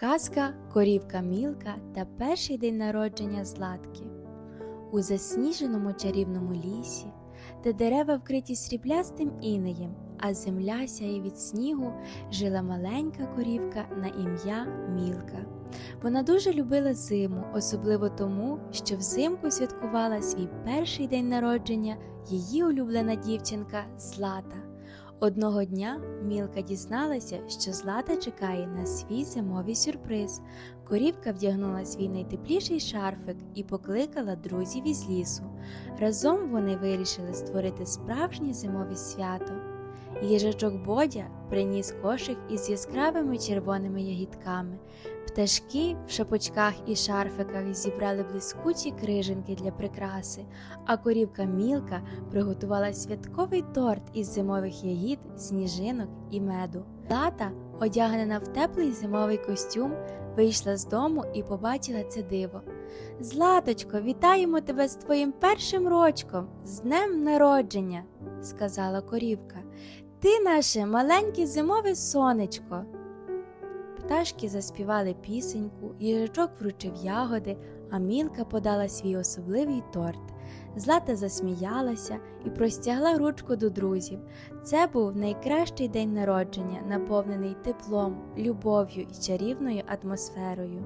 Казка Корівка Мілка та перший день народження Златки. У засніженому чарівному лісі, де дерева вкриті сріблястим інеєм, а земля сяє від снігу, жила маленька корівка на ім'я Мілка. Вона дуже любила зиму, особливо тому, що взимку святкувала свій перший день народження її улюблена дівчинка Злата. Одного дня Мілка дізналася, що Злата чекає на свій зимовий сюрприз. Корівка вдягнула свій найтепліший шарфик і покликала друзів із лісу. Разом вони вирішили створити справжнє зимове свято. Їжачок Бодя приніс кошик із яскравими червоними ягідками. Пташки в шапочках і шарфиках зібрали блискучі крижинки для прикраси, а корівка Мілка приготувала святковий торт із зимових ягід, сніжинок і меду. Тата, одягнена в теплий зимовий костюм, вийшла з дому і побачила це диво. Златочко, вітаємо тебе з твоїм першим рочком, з днем народження, сказала корівка. Ти наше маленьке зимове сонечко. Пташки заспівали пісеньку, їжачок вручив ягоди, а Мілка подала свій особливий торт. Злата засміялася і простягла ручку до друзів. Це був найкращий день народження, наповнений теплом, любов'ю і чарівною атмосферою.